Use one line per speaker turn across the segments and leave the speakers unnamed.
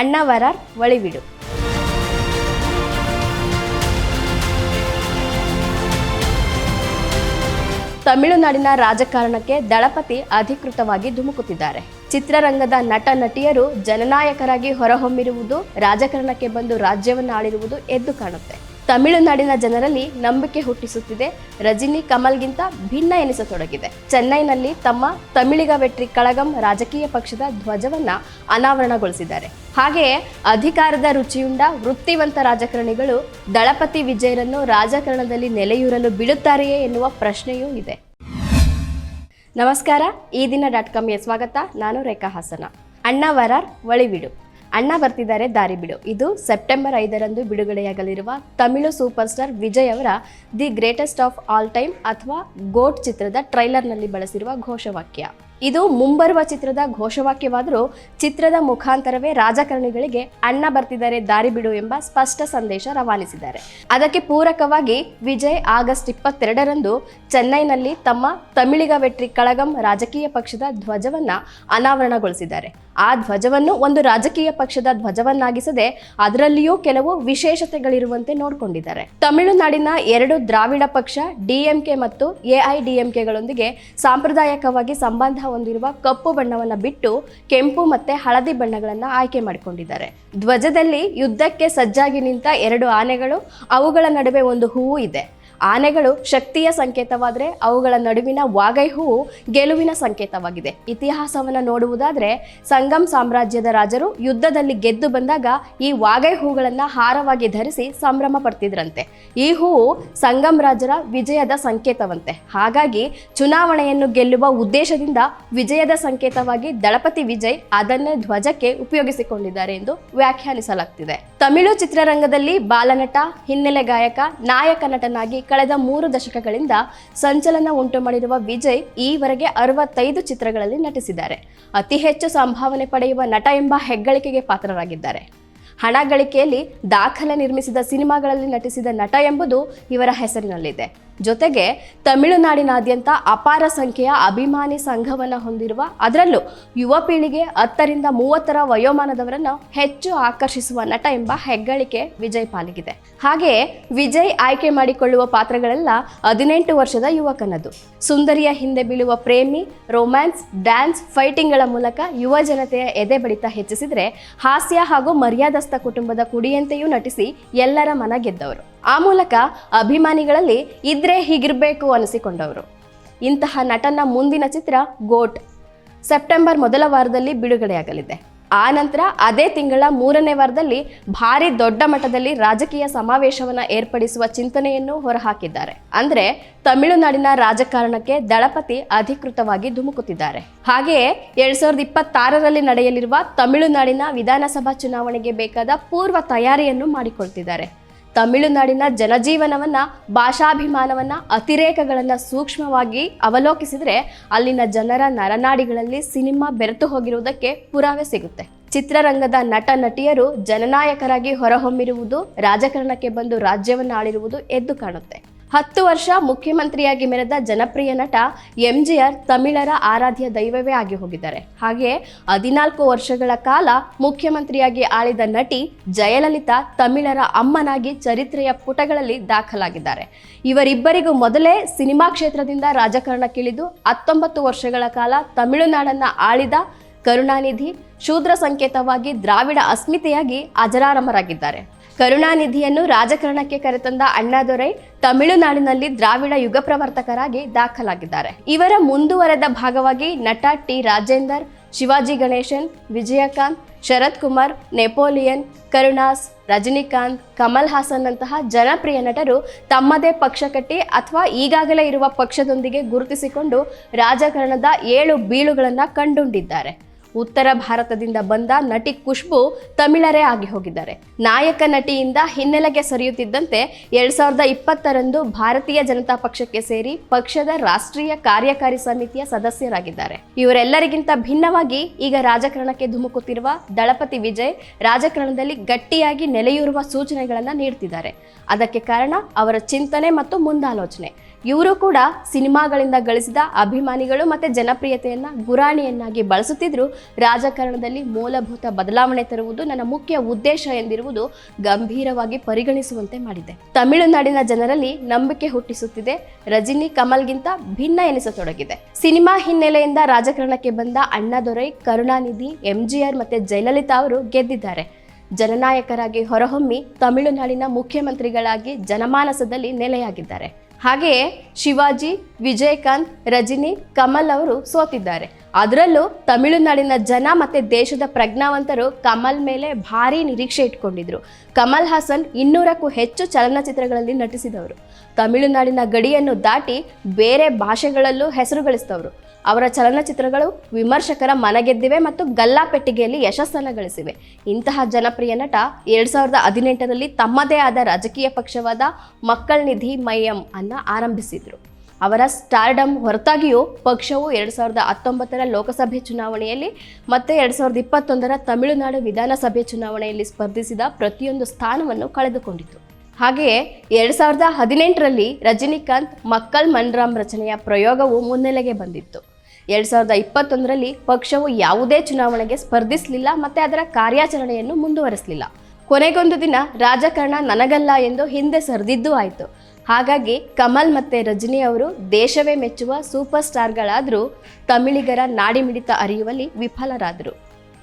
ಅಣ್ಣವರಾರ್ ಒಳಿವಿಡು. ತಮಿಳುನಾಡಿನ ರಾಜಕಾರಣಕ್ಕೆ ದಳಪತಿ ಅಧಿಕೃತವಾಗಿ ಧುಮುಕುತ್ತಿದ್ದಾರೆ. ಚಿತ್ರರಂಗದ ನಟ ನಟಿಯರು ಜನನಾಯಕರಾಗಿ ಹೊರಹೊಮ್ಮಿರುವುದು ರಾಜಕಾರಣಕ್ಕೆ ಬಂದು ರಾಜ್ಯವನ್ನು ಆಳಿರುವುದು ಎದ್ದು ಕಾಣುತ್ತೆ. ತಮಿಳುನಾಡಿನ ಜನರಲ್ಲಿ ನಂಬಿಕೆ ಹುಟ್ಟಿಸುತ್ತಿದೆ. ರಜಿನಿ ಕಮಲ್ಗಿಂತ ಭಿನ್ನ ಎನಿಸತೊಡಗಿದೆ. ಚೆನ್ನೈನಲ್ಲಿ ತಮ್ಮ ತಮಿಳಿಗ ವೆಟ್ರಿ ಕಳಗಂ ರಾಜಕೀಯ ಪಕ್ಷದ ಧ್ವಜವನ್ನ ಅನಾವರಣಗೊಳಿಸಿದ್ದಾರೆ. ಹಾಗೆಯೇ ಅಧಿಕಾರದ ರುಚಿಯುಂಡ ವೃತ್ತಿವಂತ ರಾಜಕಾರಣಿಗಳು ದಳಪತಿ ವಿಜಯರನ್ನು ರಾಜಕಾರಣದಲ್ಲಿ ನೆಲೆಯೂರಲು ಬಿಡುತ್ತಾರೆಯೇ ಎನ್ನುವ ಪ್ರಶ್ನೆಯೂ ಇದೆ. ನಮಸ್ಕಾರ, ಈ ದಿನ ಡಾಟ್ ಕಾಮ್ಗೆ ಸ್ವಾಗತ. ನಾನು ರೇಖಾ ಹಾಸನ. ಅಣ್ಣ ವರಾರ್, ಒಳಿವಿಡು. ಅಣ್ಣ ಬರ್ತಿದ್ದಾರೆ, ದಾರಿ ಬಿಡು. ಇದು ಸೆಪ್ಟೆಂಬರ್ ಐದರಂದು ಬಿಡುಗಡೆಯಾಗಲಿರುವ ತಮಿಳು ಸೂಪರ್ ಸ್ಟಾರ್ ವಿಜಯ್ ಅವರ the greatest of all time ಅಥವಾ ಗೋಟ್ ಚಿತ್ರದ ಟ್ರೈಲರ್ನಲ್ಲಿ ಬಳಸಿರುವ ಘೋಷವಾಕ್ಯ. ಇದು ಮುಂಬರುವ ಚಿತ್ರದ ಘೋಷವಾಕ್ಯವಾದರೂ ಚಿತ್ರದ ಮುಖಾಂತರವೇ ರಾಜಕಾರಣಿಗಳಿಗೆ ಅಣ್ಣ ಬರ್ತಿದ್ದಾರೆ, ದಾರಿ ಬಿಡು ಎಂಬ ಸ್ಪಷ್ಟ ಸಂದೇಶ ರವಾನಿಸಿದ್ದಾರೆ. ಅದಕ್ಕೆ ಪೂರಕವಾಗಿ ವಿಜಯ್ ಆಗಸ್ಟ್ ಇಪ್ಪತ್ತೆರಡರಂದು ಚೆನ್ನೈನಲ್ಲಿ ತಮ್ಮ ತಮಿಳಿಗ ವೆಟ್ರಿ ಕಳಗಂ ರಾಜಕೀಯ ಪಕ್ಷದ ಧ್ವಜವನ್ನ ಅನಾವರಣಗೊಳಿಸಿದ್ದಾರೆ. ಆ ಧ್ವಜವನ್ನು ಒಂದು ರಾಜಕೀಯ ಪಕ್ಷದ ಧ್ವಜವನ್ನಾಗಿಸದೆ ಅದರಲ್ಲಿಯೂ ಕೆಲವು ವಿಶೇಷತೆಗಳಿರುವಂತೆ ನೋಡಿಕೊಂಡಿದ್ದಾರೆ. ತಮಿಳುನಾಡಿನ ಎರಡು ದ್ರಾವಿಡ ಪಕ್ಷ ಡಿಎಂಕೆ ಮತ್ತು ಎಐಡಿಎಂಕೆಗಳೊಂದಿಗೆ ಸಾಂಪ್ರದಾಯಿಕವಾಗಿ ಸಂಬಂಧ ಹೊಂದಿರುವ ಕಪ್ಪು ಬಣ್ಣವನ್ನು ಬಿಟ್ಟು ಕೆಂಪು ಮತ್ತೆ ಹಳದಿ ಬಣ್ಣಗಳನ್ನು ಆಯ್ಕೆ ಮಾಡಿಕೊಂಡಿದ್ದಾರೆ. ಧ್ವಜದಲ್ಲಿ ಯುದ್ಧಕ್ಕೆ ಸಜ್ಜಾಗಿ ನಿಂತ ಎರಡು ಆನೆಗಳು, ಅವುಗಳ ನಡುವೆ ಒಂದು ಹೂವು ಇದೆ. ಆನೆಗಳು ಶಕ್ತಿಯ ಸಂಕೇತವಾದರೆ ಅವುಗಳ ನಡುವಿನ ವಾಗೈ ಹೂವು ಗೆಲುವಿನ ಸಂಕೇತವಾಗಿದೆ. ಇತಿಹಾಸವನ್ನು ನೋಡುವುದಾದರೆ ಸಂಗಮ್ ಸಾಮ್ರಾಜ್ಯದ ರಾಜರು ಯುದ್ಧದಲ್ಲಿ ಗೆದ್ದು ಬಂದಾಗ ಈ ವಾಗೈ ಹೂಗಳನ್ನು ಹಾರವಾಗಿ ಧರಿಸಿ ಸಂಭ್ರಮ ಪಡ್ತಿದ್ರಂತೆ. ಈ ಹೂವು ಸಂಗಮ್ ರಾಜರ ವಿಜಯದ ಸಂಕೇತವಂತೆ. ಹಾಗಾಗಿ ಚುನಾವಣೆಯನ್ನು ಗೆಲ್ಲುವ ಉದ್ದೇಶದಿಂದ ವಿಜಯದ ಸಂಕೇತವಾಗಿ ದಳಪತಿ ವಿಜಯ್ ಅದನ್ನೇ ಧ್ವಜಕ್ಕೆ ಉಪಯೋಗಿಸಿಕೊಂಡಿದ್ದಾರೆ ಎಂದು ವ್ಯಾಖ್ಯಾನಿಸಲಾಗ್ತಿದೆ. ತಮಿಳು ಚಿತ್ರರಂಗದಲ್ಲಿ ಬಾಲನಟ, ಹಿನ್ನೆಲೆ ಗಾಯಕ, ನಾಯಕ ನಟನಾಗಿ ಕಳೆದ ಮೂರು ದಶಕಗಳಿಂದ ಸಂಚಲನ ಉಂಟು ಮಾಡಿರುವ ವಿಜಯ್ ಈವರೆಗೆ ಅರವತ್ತೈದು ಚಿತ್ರಗಳಲ್ಲಿ ನಟಿಸಿದ್ದಾರೆ. ಅತಿ ಹೆಚ್ಚು ಸಂಭಾವನೆ ಪಡೆಯುವ ನಟ ಎಂಬ ಹೆಗ್ಗಳಿಕೆಗೆ ಪಾತ್ರರಾಗಿದ್ದಾರೆ. ಹಣ ಗಳಿಕೆಯಲ್ಲಿ ದಾಖಲೆ ನಿರ್ಮಿಸಿದ ಸಿನಿಮಾಗಳಲ್ಲಿ ನಟಿಸಿದ ನಟ ಎಂಬುದು ಇವರ ಹೆಸರಿನಲ್ಲಿದೆ. ಜೊತೆಗೆ ತಮಿಳುನಾಡಿನಾದ್ಯಂತ ಅಪಾರ ಸಂಖ್ಯೆಯ ಅಭಿಮಾನಿ ಸಂಘವನ್ನು ಹೊಂದಿರುವ ಅದರಲ್ಲೂ ಯುವ ಪೀಳಿಗೆ ಹತ್ತರಿಂದ ಮೂವತ್ತರ ವಯೋಮಾನದವರನ್ನು ಹೆಚ್ಚು ಆಕರ್ಷಿಸುವ ನಟ ಎಂಬ ಹೆಗ್ಗಳಿಕೆ ವಿಜಯ್ ಪಾಲಿಗಿದೆ. ಹಾಗೆಯೇ ವಿಜಯ್ ಆಯ್ಕೆ ಮಾಡಿಕೊಳ್ಳುವ ಪಾತ್ರಗಳೆಲ್ಲ ಹದಿನೆಂಟು ವರ್ಷದ ಯುವಕನದು. ಸುಂದರಿಯ ಹಿಂದೆ ಬೀಳುವ ಪ್ರೇಮಿ, ರೋಮ್ಯಾನ್ಸ್, ಡ್ಯಾನ್ಸ್, ಫೈಟಿಂಗ್ಗಳ ಮೂಲಕ ಯುವ ಜನತೆಯ ಎದೆ ಬಡಿತ ಹೆಚ್ಚಿಸಿದರೆ ಹಾಸ್ಯ ಹಾಗೂ ಮರ್ಯಾದಸ್ಥ ಕುಟುಂಬದ ಕುಡಿಯಂತೆಯೂ ನಟಿಸಿ ಎಲ್ಲರ ಮನ ಗೆದ್ದವರು. ಆ ಮೂಲಕ ಅಭಿಮಾನಿಗಳಲ್ಲಿ ಇದ್ರೆ ಹೀಗಿರಬೇಕು ಅನಿಸಿಕೊಂಡವರು. ಇಂತಹ ನಟನ ಮುಂದಿನ ಚಿತ್ರ ಗೋಟ್. ಸೆಪ್ಟೆಂಬರ್ ಮೊದಲ ವಾರದಲ್ಲಿ ಬಿಡುಗಡೆಯಾಗಲಿದೆ. ಆ ನಂತರ ಅದೇ ತಿಂಗಳ ಮೂರನೇ ವಾರದಲ್ಲಿ ಭಾರಿ ದೊಡ್ಡ ಮಟ್ಟದಲ್ಲಿ ರಾಜಕೀಯ ಸಮಾವೇಶವನ್ನು ಏರ್ಪಡಿಸುವ ಚಿಂತನೆಯನ್ನು ಹೊರಹಾಕಿದ್ದಾರೆ. ಅಂದ್ರೆ ತಮಿಳುನಾಡಿನ ರಾಜಕಾರಣಕ್ಕೆ ದಳಪತಿ ಅಧಿಕೃತವಾಗಿ ಧುಮುಕುತ್ತಿದ್ದಾರೆ. ಹಾಗೆಯೇ ಎರಡ್ ಸಾವಿರದ ಇಪ್ಪತ್ತಾರರಲ್ಲಿ ನಡೆಯಲಿರುವ ತಮಿಳುನಾಡಿನ ವಿಧಾನಸಭಾ ಚುನಾವಣೆಗೆ ಬೇಕಾದ ಪೂರ್ವ ತಯಾರಿಯನ್ನು ಮಾಡಿಕೊಳ್ತಿದ್ದಾರೆ. ತಮಿಳುನಾಡಿನ ಜನಜೀವನವನ್ನ, ಭಾಷಾಭಿಮಾನವನ್ನ, ಅತಿರೇಕಗಳನ್ನ ಸೂಕ್ಷ್ಮವಾಗಿ ಅವಲೋಕಿಸಿದ್ರೆ ಅಲ್ಲಿನ ಜನರ ನರನಾಡಿಗಳಲ್ಲಿ ಸಿನಿಮಾ ಬೆರೆತು ಹೋಗಿರುವುದಕ್ಕೆ ಪುರಾವೆ ಸಿಗುತ್ತೆ. ಚಿತ್ರರಂಗದ ನಟ ನಟಿಯರು ಜನನಾಯಕರಾಗಿ ಹೊರಹೊಮ್ಮಿರುವುದು, ರಾಜಕಾರಣಕ್ಕೆ ಬಂದು ರಾಜ್ಯವನ್ನು ಆಳಿರುವುದು ಎದ್ದು ಕಾಣುತ್ತೆ. ಹತ್ತು ವರ್ಷ ಮುಖ್ಯಮಂತ್ರಿಯಾಗಿ ಮೆರೆದ ಜನಪ್ರಿಯ ನಟ ಎಂಜಿಆರ್ ತಮಿಳರ ಆರಾಧ್ಯ ದೈವವೇ ಆಗಿ ಹೋಗಿದ್ದಾರೆ. ಹಾಗೆ ಹದಿನಾಲ್ಕು ವರ್ಷಗಳ ಕಾಲ ಮುಖ್ಯಮಂತ್ರಿಯಾಗಿ ಆಳಿದ ನಟಿ ಜಯಲಲಿತಾ ತಮಿಳರ ಅಮ್ಮನಾಗಿ ಚರಿತ್ರೆಯ ಪುಟಗಳಲ್ಲಿ ದಾಖಲಾಗಿದ್ದಾರೆ. ಇವರಿಬ್ಬರಿಗೂ ಮೊದಲೇ ಸಿನಿಮಾ ಕ್ಷೇತ್ರದಿಂದ ರಾಜಕಾರಣಕ್ಕಿಳಿದು ಹತ್ತೊಂಬತ್ತು ವರ್ಷಗಳ ಕಾಲ ತಮಿಳುನಾಡನ್ನ ಆಳಿದ ಕರುಣಾನಿಧಿ ಶೂದ್ರ ಸಂಕೇತವಾಗಿ ದ್ರಾವಿಡ ಅಸ್ಮಿತೆಯಾಗಿ ಅಜರಾರಮರಾಗಿದ್ದಾರೆ ಕರುಣಾನಿಧಿಯನ್ನು ರಾಜಕಾರಣಕ್ಕೆ ಕರೆತಂದ ಅಣ್ಣಾದೊರೈ ತಮಿಳುನಾಡಿನಲ್ಲಿ ದ್ರಾವಿಡ ಯುಗ ಪ್ರವರ್ತಕರಾಗಿ ದಾಖಲಾಗಿದ್ದಾರೆ. ಇವರ ಮುಂದುವರೆದ ಭಾಗವಾಗಿ ನಟ ಟಿ ರಾಜೇಂದರ್, ಶಿವಾಜಿ ಗಣೇಶನ್, ವಿಜಯಕಾಂತ್ ಶರತ್ ಕುಮಾರ್ ನೆಪೋಲಿಯನ್, ಕರುಣಾಸ್, ರಜನಿಕಾಂತ್, ಕಮಲ್ ಹಾಸನ್ ನಂತಹ ಜನಪ್ರಿಯ ನಟರು ತಮ್ಮದೇ ಪಕ್ಷ ಕಟ್ಟಿ ಅಥವಾ ಈಗಾಗಲೇ ಇರುವ ಪಕ್ಷದೊಂದಿಗೆ ಗುರುತಿಸಿಕೊಂಡು ರಾಜಕಾರಣದ ಏಳು ಬೀಳುಗಳನ್ನು ಕಂಡುಕೊಂಡಿದ್ದಾರೆ ಉತ್ತರ ಭಾರತದಿಂದ ಬಂದ ನಟಿ ಖುಷ್ಬು ತಮಿಳರೇ ಆಗಿ ಹೋಗಿದ್ದಾರೆ. ನಾಯಕ ನಟಿಯಿಂದ ಹಿನ್ನೆಲೆಗೆ ಸರಿಯುತ್ತಿದ್ದಂತೆ ಎರಡ್ ಸಾವಿರದ ಇಪ್ಪತ್ತರಂದು ಭಾರತೀಯ ಜನತಾ ಪಕ್ಷಕ್ಕೆ ಸೇರಿ ಪಕ್ಷದ ರಾಷ್ಟ್ರೀಯ ಕಾರ್ಯಕಾರಿ ಸಮಿತಿಯ ಸದಸ್ಯರಾಗಿದ್ದಾರೆ. ಇವರೆಲ್ಲರಿಗಿಂತ ಭಿನ್ನವಾಗಿ ಈಗ ರಾಜಕಾರಣಕ್ಕೆ ಧುಮುಕುತ್ತಿರುವ ದಳಪತಿ ವಿಜಯ್ ರಾಜಕಾರಣದಲ್ಲಿ ಗಟ್ಟಿಯಾಗಿ ನೆಲೆಯೂರುವ ಸೂಚನೆಗಳನ್ನು ನೀಡ್ತಿದ್ದಾರೆ. ಅದಕ್ಕೆ ಕಾರಣ ಅವರ ಚಿಂತನೆ ಮತ್ತು ಮುಂದಾಲೋಚನೆ. ಇವರು ಕೂಡ ಸಿನಿಮಾಗಳಿಂದ ಗಳಿಸಿದ ಅಭಿಮಾನಿಗಳು ಮತ್ತು ಜನಪ್ರಿಯತೆಯನ್ನು ಗುರಾಣಿಯನ್ನಾಗಿ ಬಳಸುತ್ತಿದ್ದರೂ ರಾಜಕಾರಣದಲ್ಲಿ ಮೂಲಭೂತ ಬದಲಾವಣೆ ತರುವುದು ನನ್ನ ಮುಖ್ಯ ಉದ್ದೇಶ ಎಂದಿರುವುದು ಗಂಭೀರವಾಗಿ ಪರಿಗಣಿಸುವಂತೆ ಮಾಡಿದೆ. ತಮಿಳುನಾಡಿನ ಜನರಲ್ಲಿ ನಂಬಿಕೆ ಹುಟ್ಟಿಸುತ್ತಿದೆ. ರಜಿನಿ ಕಮಲ್ಗಿಂತ ಭಿನ್ನ ಎನಿಸತೊಡಗಿದೆ. ಸಿನಿಮಾ ಹಿನ್ನೆಲೆಯಿಂದ ರಾಜಕಾರಣಕ್ಕೆ ಬಂದ ಅಣ್ಣದೊರೈ ಕರುಣಾನಿಧಿ, ಎಂಜಿಆರ್ ಮತ್ತು ಜಯಲಲಿತಾ ಅವರು ಗೆದ್ದಿದ್ದಾರೆ. ಜನನಾಯಕರಾಗಿ ಹೊರಹೊಮ್ಮಿ ತಮಿಳುನಾಡಿನ ಮುಖ್ಯಮಂತ್ರಿಗಳಾಗಿ ಜನಮಾನಸದಲ್ಲಿ ನೆಲೆಯಾಗಿದ್ದಾರೆ. ಹಾಗೆಯೇ ಶಿವಾಜಿ ವಿಜಯಕಾಂತ್ ರಜಿನಿ ಕಮಲ್ ಅವರು ಸೋತಿದ್ದಾರೆ. ಅದರಲ್ಲೂ ತಮಿಳುನಾಡಿನ ಜನ ಮತ್ತು ದೇಶದ ಪ್ರಜ್ಞಾವಂತರು ಕಮಲ್ ಮೇಲೆ ಭಾರಿ ನಿರೀಕ್ಷೆ ಇಟ್ಕೊಂಡಿದ್ರು. ಕಮಲ್ ಹಾಸನ್ ಇನ್ನೂರಕ್ಕೂ ಹೆಚ್ಚು ಚಲನಚಿತ್ರಗಳಲ್ಲಿ ನಟಿಸಿದವರು. ತಮಿಳುನಾಡಿನ ಗಡಿಯನ್ನು ದಾಟಿ ಬೇರೆ ಭಾಷೆಗಳಲ್ಲೂ ಹೆಸರು ಗಳಿಸಿದವರು. ಅವರ ಚಲನಚಿತ್ರಗಳು ವಿಮರ್ಶಕರ ಮನಗೆದ್ದಿವೆ ಮತ್ತು ಗಲ್ಲಾಪೆಟ್ಟಿಗೆಯಲ್ಲಿ ಯಶಸ್ಸನ್ನು ಗಳಿಸಿವೆ. ಇಂತಹ ಜನಪ್ರಿಯ ನಟ ಎರಡ್ ಸಾವಿರದ ಹದಿನೆಂಟರಲ್ಲಿ ತಮ್ಮದೇ ಆದ ರಾಜಕೀಯ ಪಕ್ಷವಾದ ಮಕ್ಕಳ ನಿಧಿ ಮೈಯಂ ಅನ್ನ ಆರಂಭಿಸಿದ್ರು. ಅವರ ಸ್ಟಾರ್ಡಮ್ ಹೊರತಾಗಿಯೂ ಪಕ್ಷವು ಎರಡು ಸಾವಿರದ ಹತ್ತೊಂಬತ್ತರ ಲೋಕಸಭೆ ಚುನಾವಣೆಯಲ್ಲಿ ಮತ್ತು ಎರಡು ಸಾವಿರದ ಇಪ್ಪತ್ತೊಂದರ ತಮಿಳುನಾಡು ವಿಧಾನಸಭೆ ಚುನಾವಣೆಯಲ್ಲಿ ಸ್ಪರ್ಧಿಸಿದ ಪ್ರತಿಯೊಂದು ಸ್ಥಾನವನ್ನು ಕಳೆದುಕೊಂಡಿತು. ಹಾಗೆಯೇ ಎರಡು ಸಾವಿರದ ಹದಿನೆಂಟರಲ್ಲಿ ರಜನಿಕಾಂತ್ ಮಕ್ಕಳ್ ಮನ್ರಾಮ್ ರಚನೆಯ ಪ್ರಯೋಗವು ಮುನ್ನೆಲೆಗೆ ಬಂದಿತ್ತು. ಎರಡು ಸಾವಿರದ ಇಪ್ಪತ್ತೊಂದರಲ್ಲಿ ಪಕ್ಷವು ಯಾವುದೇ ಚುನಾವಣೆಗೆ ಸ್ಪರ್ಧಿಸಲಿಲ್ಲ ಮತ್ತು ಅದರ ಕಾರ್ಯಾಚರಣೆಯನ್ನು ಮುಂದುವರೆಸಲಿಲ್ಲ. ಕೊನೆಗೊಂದು ದಿನ ರಾಜಕಾರಣ ನನಗಲ್ಲ ಎಂದು ಹಿಂದೆ ಸರಿದಿದ್ದೂ ಆಯಿತು. ಹಾಗಾಗಿ ಕಮಲ್ ಮತ್ತು ರಜನಿ ಅವರು ದೇಶವೇ ಮೆಚ್ಚುವ ಸೂಪರ್ ಸ್ಟಾರ್ಗಳಾದರೂ ತಮಿಳಿಗರ ನಾಡಿಮಿಡಿತ ಅರಿಯುವಲ್ಲಿ ವಿಫಲರಾದರು.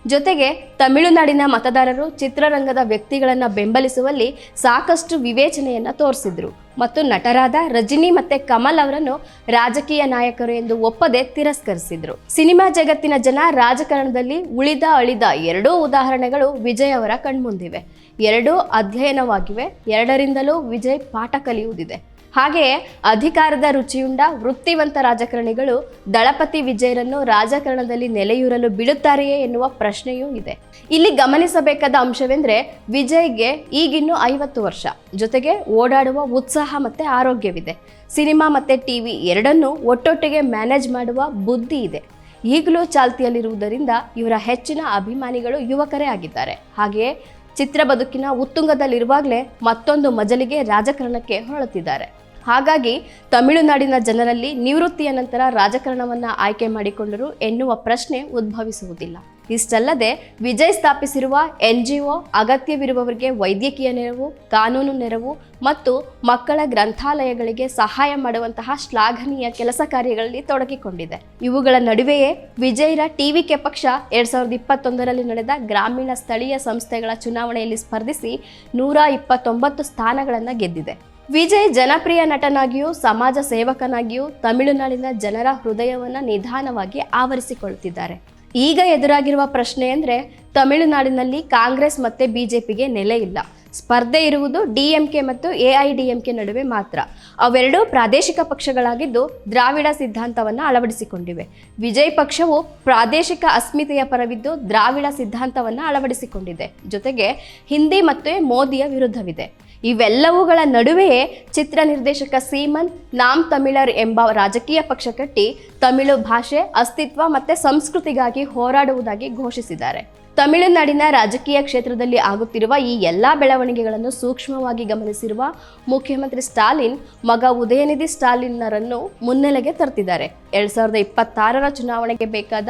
ಜೊತೆಗೆ ತಮಿಳುನಾಡಿನ ಮತದಾರರು ಚಿತ್ರರಂಗದ ವ್ಯಕ್ತಿಗಳನ್ನು ಬೆಂಬಲಿಸುವಲ್ಲಿ ಸಾಕಷ್ಟು ವಿವೇಚನೆಯನ್ನು ತೋರಿಸಿದ್ರು. ಮತ್ತು ನಟರಾದ ರಜನಿ ಮತ್ತೆ ಕಮಲ್ ಅವರನ್ನು ರಾಜಕೀಯ ನಾಯಕರು ಎಂದು ಒಪ್ಪದೆ ತಿರಸ್ಕರಿಸಿದ್ರು. ಸಿನಿಮಾ ಜಗತ್ತಿನ ಜನ ರಾಜಕಾರಣದಲ್ಲಿ ಉಳಿದ ಅಳಿದ ಎರಡೂ ಉದಾಹರಣೆಗಳು ವಿಜಯ್ ಅವರ ಕಣ್ಮುಂದಿವೆ. ಎರಡೂ ಅಧ್ಯಯನವಾಗಿವೆ. ಎರಡರಿಂದಲೂ ವಿಜಯ್ ಪಾಠ ಕಲಿಯುವುದಿದೆ. ಹಾಗೆಯೇ ಅಧಿಕಾರದ ರುಚಿಯುಂಡ ವೃತ್ತಿವಂತ ರಾಜಕಾರಣಿಗಳು ದಳಪತಿ ವಿಜಯರನ್ನು ರಾಜಕಾರಣದಲ್ಲಿ ನೆಲೆಯೂರಲು ಬಿಡುತ್ತಾರೆಯೇ ಎನ್ನುವ ಪ್ರಶ್ನೆಯೂ ಇದೆ. ಇಲ್ಲಿ ಗಮನಿಸಬೇಕಾದ ಅಂಶವೆಂದರೆ ವಿಜಯ್ಗೆ ಈಗಿನ್ನೂ ಐವತ್ತು ವರ್ಷ. ಜೊತೆಗೆ ಓಡಾಡುವ ಉತ್ಸಾಹ ಮತ್ತು ಆರೋಗ್ಯವಿದೆ. ಸಿನಿಮಾ ಮತ್ತು ಟಿವಿ ಎರಡನ್ನೂ ಒಟ್ಟೊಟ್ಟಿಗೆ ಮ್ಯಾನೇಜ್ ಮಾಡುವ ಬುದ್ಧಿ ಇದೆ. ಈಗಲೂ ಚಾಲ್ತಿಯಲ್ಲಿರುವುದರಿಂದ ಇವರ ಹೆಚ್ಚಿನ ಅಭಿಮಾನಿಗಳು ಯುವಕರೇ ಆಗಿದ್ದಾರೆ. ಹಾಗೆಯೇ ಚಿತ್ರ ಬದುಕಿನ ಉತ್ತುಂಗದಲ್ಲಿರುವಾಗಲೇ ಮತ್ತೊಂದು ಮಜಲಿಗೆ ರಾಜಕಾರಣಕ್ಕೆ ಹೊರಳುತ್ತಿದ್ದಾರೆ. ಹಾಗಾಗಿ ತಮಿಳುನಾಡಿನ ಜನರಲ್ಲಿ ನಿವೃತ್ತಿಯ ನಂತರ ರಾಜಕಾರಣವನ್ನು ಆಯ್ಕೆ ಮಾಡಿಕೊಂಡರು ಎನ್ನುವ ಪ್ರಶ್ನೆ ಉದ್ಭವಿಸುವುದಿಲ್ಲ. ಇಷ್ಟಲ್ಲದೆ ವಿಜಯ್ ಸ್ಥಾಪಿಸಿರುವ ಎನ್ ಜಿ ಒ ಅಗತ್ಯವಿರುವವರಿಗೆ ವೈದ್ಯಕೀಯ ನೆರವು, ಕಾನೂನು ನೆರವು ಮತ್ತು ಮಕ್ಕಳ ಗ್ರಂಥಾಲಯಗಳಿಗೆ ಸಹಾಯ ಮಾಡುವಂತಹ ಶ್ಲಾಘನೀಯ ಕೆಲಸ ಕಾರ್ಯಗಳಲ್ಲಿ ತೊಡಗಿಕೊಂಡಿದೆ. ಇವುಗಳ ನಡುವೆಯೇ ವಿಜಯ್ರ ಟಿವಿಕೆ ಪಕ್ಷ ಎರಡ್ ಸಾವಿರದ ಇಪ್ಪತ್ತೊಂದರಲ್ಲಿ ನಡೆದ ಗ್ರಾಮೀಣ ಸ್ಥಳೀಯ ಸಂಸ್ಥೆಗಳ ಚುನಾವಣೆಯಲ್ಲಿ ಸ್ಪರ್ಧಿಸಿ ನೂರ ಇಪ್ಪತ್ತೊಂಬತ್ತು ಸ್ಥಾನಗಳನ್ನು ಗೆದ್ದಿದೆ. ವಿಜಯ್ ಜನಪ್ರಿಯ ನಟನಾಗಿಯೂ, ಸಮಾಜ ಸೇವಕನಾಗಿಯೂ ತಮಿಳುನಾಡಿನ ಜನರ ಹೃದಯವನ್ನು ನಿಧಾನವಾಗಿ ಆವರಿಸಿಕೊಳ್ಳುತ್ತಿದ್ದಾರೆ ಈಗ ಎದುರಾಗಿರುವ ಪ್ರಶ್ನೆ ಅಂದರೆ, ತಮಿಳುನಾಡಿನಲ್ಲಿ ಕಾಂಗ್ರೆಸ್ ಮತ್ತು ಬಿಜೆಪಿಗೆ ನೆಲೆ ಇಲ್ಲ. ಸ್ಪರ್ಧೆ ಇರುವುದು ಡಿ ಎಂ ಕೆ ಮತ್ತು A I D M K ನಡುವೆ ಮಾತ್ರ. ಅವೆರಡೂ ಪ್ರಾದೇಶಿಕ ಪಕ್ಷಗಳಾಗಿದ್ದು, ದ್ರಾವಿಡ ಸಿದ್ಧಾಂತವನ್ನು ಅಳವಡಿಸಿಕೊಂಡಿವೆ. ವಿಜಯ್ ಪಕ್ಷವು ಪ್ರಾದೇಶಿಕ ಅಸ್ಮಿತೆಯ ಪರವಿದ್ದು, ದ್ರಾವಿಡ ಸಿದ್ಧಾಂತವನ್ನು ಅಳವಡಿಸಿಕೊಂಡಿದೆ. ಜೊತೆಗೆ, ಹಿಂದಿ ಮತ್ತು ಮೋದಿಯ ವಿರುದ್ಧವಿದೆ. ಇವೆಲ್ಲವುಗಳ ನಡುವೆಯೇ ಚಿತ್ರ ನಿರ್ದೇಶಕ ಸೀಮನ್, ನಾಮ್ ತಮಿಳರ್ ಎಂಬ ರಾಜಕೀಯ ಪಕ್ಷ ಕಟ್ಟಿ ತಮಿಳು ಭಾಷೆ, ಅಸ್ತಿತ್ವ ಮತ್ತು ಸಂಸ್ಕೃತಿಗಾಗಿ ಹೋರಾಡುವುದಾಗಿ ಘೋಷಿಸಿದ್ದಾರೆ. ತಮಿಳುನಾಡಿನ ರಾಜಕೀಯ ಕ್ಷೇತ್ರದಲ್ಲಿ ಆಗುತ್ತಿರುವ ಈ ಎಲ್ಲ ಬೆಳವಣಿಗೆಗಳನ್ನು ಸೂಕ್ಷ್ಮವಾಗಿ ಗಮನಿಸಿರುವ ಮುಖ್ಯಮಂತ್ರಿ ಸ್ಟಾಲಿನ್, ಮಗ ಉದಯನಿಧಿ ಸ್ಟಾಲಿನ್ನರನ್ನು ಮುನ್ನೆಲೆಗೆ ತರ್ತಿದ್ದಾರೆ. ಎರಡ್ ಸಾವಿರದ ಇಪ್ಪತ್ತಾರರ ಚುನಾವಣೆಗೆ ಬೇಕಾದ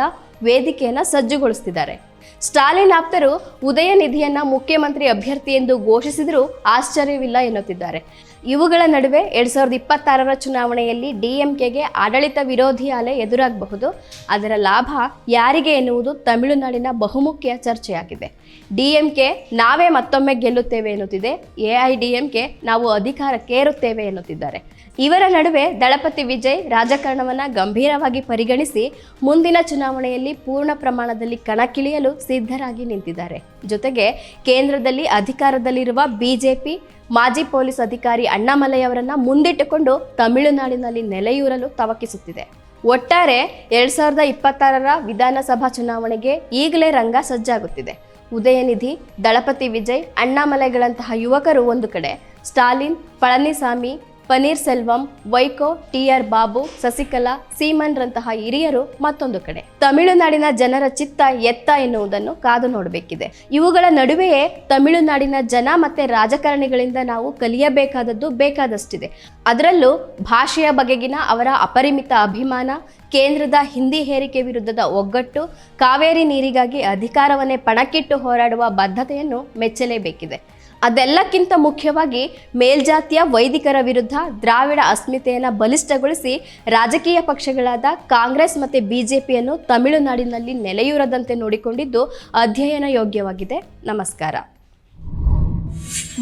ವೇದಿಕೆಯನ್ನು ಸಜ್ಜುಗೊಳಿಸ್ತಿದ್ದಾರೆ. ಸ್ಟಾಲಿನ್ ಆಪ್ತರು ಉದಯನಿಧಿಯನ್ನ ಮುಖ್ಯಮಂತ್ರಿ ಅಭ್ಯರ್ಥಿ ಎಂದು ಘೋಷಿಸಿದರೂ ಆಶ್ಚರ್ಯವಿಲ್ಲ ಎನ್ನುತ್ತಿದ್ದಾರೆ. ಇವುಗಳ ನಡುವೆ ಎರಡ್ ಸಾವಿರದ ಇಪ್ಪತ್ತಾರರ ಚುನಾವಣೆಯಲ್ಲಿ ಡಿಎಂಕೆಗೆ ಆಡಳಿತ ವಿರೋಧಿ ಅಲೆ ಎದುರಾಗಬಹುದು. ಅದರ ಲಾಭ ಯಾರಿಗೆ ಎನ್ನುವುದು ತಮಿಳುನಾಡಿನ ಬಹುಮುಖ್ಯ ಚರ್ಚೆಯಾಗಿದೆ. ಡಿಎಂಕೆ ನಾವೇ ಮತ್ತೊಮ್ಮೆ ಗೆಲ್ಲುತ್ತೇವೆ ಎನ್ನುತ್ತಿದೆ. ಎಐಡಿಎಂಕೆ ನಾವು ಅಧಿಕಾರಕ್ಕೇರುತ್ತೇವೆ ಎನ್ನುತ್ತಿದ್ದಾರೆ. ಇವರ ನಡುವೆ ದಳಪತಿ ವಿಜಯ್ ರಾಜಕಾರಣವನ್ನು ಗಂಭೀರವಾಗಿ ಪರಿಗಣಿಸಿ ಮುಂದಿನ ಚುನಾವಣೆಯಲ್ಲಿ ಪೂರ್ಣ ಪ್ರಮಾಣದಲ್ಲಿ ಕಣಕ್ಕಿಳಿಯಲು ಸಿದ್ಧರಾಗಿ ನಿಂತಿದ್ದಾರೆ. ಜೊತೆಗೆ ಕೇಂದ್ರದಲ್ಲಿ ಅಧಿಕಾರದಲ್ಲಿರುವ ಬಿಜೆಪಿ, ಮಾಜಿ ಪೊಲೀಸ್ ಅಧಿಕಾರಿ ಅಣ್ಣಾಮಲೈ ಅವರನ್ನ ಮುಂದಿಟ್ಟುಕೊಂಡು ತಮಿಳುನಾಡಿನಲ್ಲಿ ನೆಲೆಯೂರಲು ತವಕಿಸುತ್ತಿದೆ. ಒಟ್ಟಾರೆ ಎರಡ್ ಸಾವಿರದ ಇಪ್ಪತ್ತಾರರ ವಿಧಾನಸಭಾ ಚುನಾವಣೆಗೆ ಈಗಲೇ ರಂಗ ಸಜ್ಜಾಗುತ್ತಿದೆ. ಉದಯನಿಧಿ, ದಳಪತಿ ವಿಜಯ್, ಅಣ್ಣಾಮಲೈಗಳಂತಹ ಯುವಕರು ಒಂದು ಕಡೆ. ಸ್ಟಾಲಿನ್, ಪಳನಿಸಾಮಿ ಪನ್ನೀರ್ ಸೆಲ್ವಂ, ವೈಕೋ ಟಿ ಆರ್ ಬಾಬು, ಸಸಿಕಲಾ ಸೀಮನ್ ರಂತಹ ಹಿರಿಯರು ಮತ್ತೊಂದು ಕಡೆ. ತಮಿಳುನಾಡಿನ ಜನರ ಚಿತ್ತ ಎತ್ತ ಎನ್ನುವುದನ್ನು ಕಾದು ನೋಡಬೇಕಿದೆ. ಇವುಗಳ ನಡುವೆಯೇ ತಮಿಳುನಾಡಿನ ಜನ ಮತ್ತೆ ರಾಜಕಾರಣಿಗಳಿಂದ ನಾವು ಕಲಿಯಬೇಕಾದದ್ದು ಬೇಕಾದಷ್ಟಿದೆ. ಅದರಲ್ಲೂ ಭಾಷೆಯ ಬಗೆಗಿನ ಅವರ ಅಪರಿಮಿತ ಅಭಿಮಾನ, ಕೇಂದ್ರದ ಹಿಂದಿ ಹೇರಿಕೆ ವಿರುದ್ಧದ ಒಗ್ಗಟ್ಟು, ಕಾವೇರಿ ನೀರಿಗಾಗಿ ಅಧಿಕಾರವನ್ನೇ ಪಣಕ್ಕಿಟ್ಟು ಹೋರಾಡುವ ಬದ್ಧತೆಯನ್ನು ಮೆಚ್ಚಲೇಬೇಕಿದೆ. ಅದೆಲ್ಲಕ್ಕಿಂತ ಮುಖ್ಯವಾಗಿ ಮೇಲ್ಜಾತಿಯ ವೈದಿಕರ ವಿರುದ್ಧ ದ್ರಾವಿಡ ಅಸ್ಮಿತೆಯನ್ನು ಬಲಿಷ್ಠಗೊಳಿಸಿ ರಾಜಕೀಯ ಪಕ್ಷಗಳಾದ ಕಾಂಗ್ರೆಸ್ ಮತ್ತು ಬಿಜೆಪಿಯನ್ನು ತಮಿಳುನಾಡಿನಲ್ಲಿ ನೆಲೆಯೂರದಂತೆ ನೋಡಿಕೊಂಡಿದ್ದು ಅಧ್ಯಯನ ಯೋಗ್ಯವಾಗಿದೆ. ನಮಸ್ಕಾರ.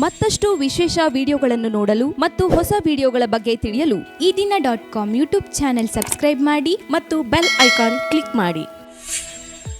ಮತ್ತಷ್ಟು ವಿಶೇಷ ವಿಡಿಯೋಗಳನ್ನು ನೋಡಲು ಮತ್ತು ಹೊಸ ವಿಡಿಯೋಗಳ ಬಗ್ಗೆ ತಿಳಿಯಲು
Eedina dot com YouTube channel subscribe ಮಾಡಿ
ಮತ್ತು ಬೆಲ್ ಐಕಾನ್ ಕ್ಲಿಕ್ ಮಾಡಿ.